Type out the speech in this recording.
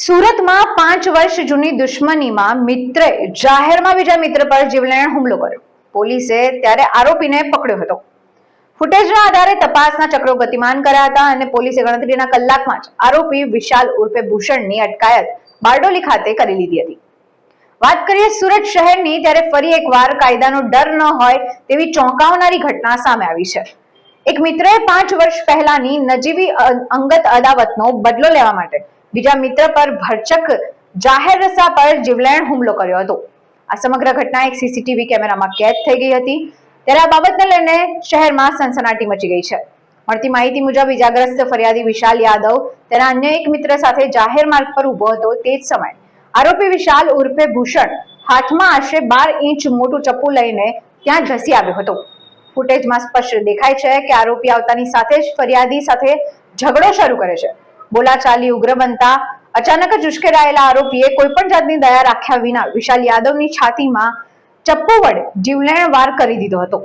સુરતમાં પાંચ વર્ષ જૂની દુશ્મનીમાં મિત્રે જાહેરમાં બીજા મિત્ર પર જીવલેણ હુમલો કર્યો. પોલીસે ત્યારે આરોપીને પકડ્યો હતો. ફૂટેજના આધારે તપાસના ચક્રો ગતિમાન કર્યા હતા અને પોલીસે ગણતરીના કલાકમાં જ આરોપી વિશાલ ઉર્ફે ભૂષણની અટકાયત બારડોલી ખાતે કરી લીધી હતી. વાત કરીએ સુરત શહેરની, ત્યારે ફરી એકવાર કાયદાનો ડર ન હોય તેવી ચોંકાવનારી ઘટના સામે આવી છે. એક મિત્રએ પાંચ વર્ષ પહેલાની નજીવી અંગત અદાવતનો બદલો લેવા માટે બીજા મિત્ર પર ભરચક જાહેર રસ્તા પર જીવલેણ હુમલો કર્યો હતો. આ સમગ્ર ઘટના એક સીસીટીવી કેમેરામાં કેદ થઈ ગઈ હતી. ત્યારે આ બાબતને લઈને શહેરમાં સનસનાટી મચી ગઈ છે. મળતી માહિતી મુજબ ઇજાગ્રસ્ત ફરિયાદી વિશાલ યાદવ તેના અન્ય એક મિત્ર સાથે જાહેર માર્ગ પર ઊભો હતો તે જ સમયે. આરોપી વિશાલ ઉર્ફે ભૂષણ હાથમાં આશરે બાર ઇંચ મોટું ચપ્પુ લઈને ત્યાં ધસી આવ્યો હતો. ફૂટેજમાં સ્પષ્ટ દેખાય છે કે આરોપી આવતાની સાથે જ ફરિયાદી સાથે ઝઘડો શરૂ કરે છે. બોલાચાલી ઉગ્ર બનતા અચાનક જ ઉશ્કેરાયેલા આરોપીએ કોઈ પણ જાતની દયા રાખ્યા વિના વિશાલ યાદવની છાતીમાં ચપ્પુ વડે જીવલેણ વાર કરી દીધો હતો.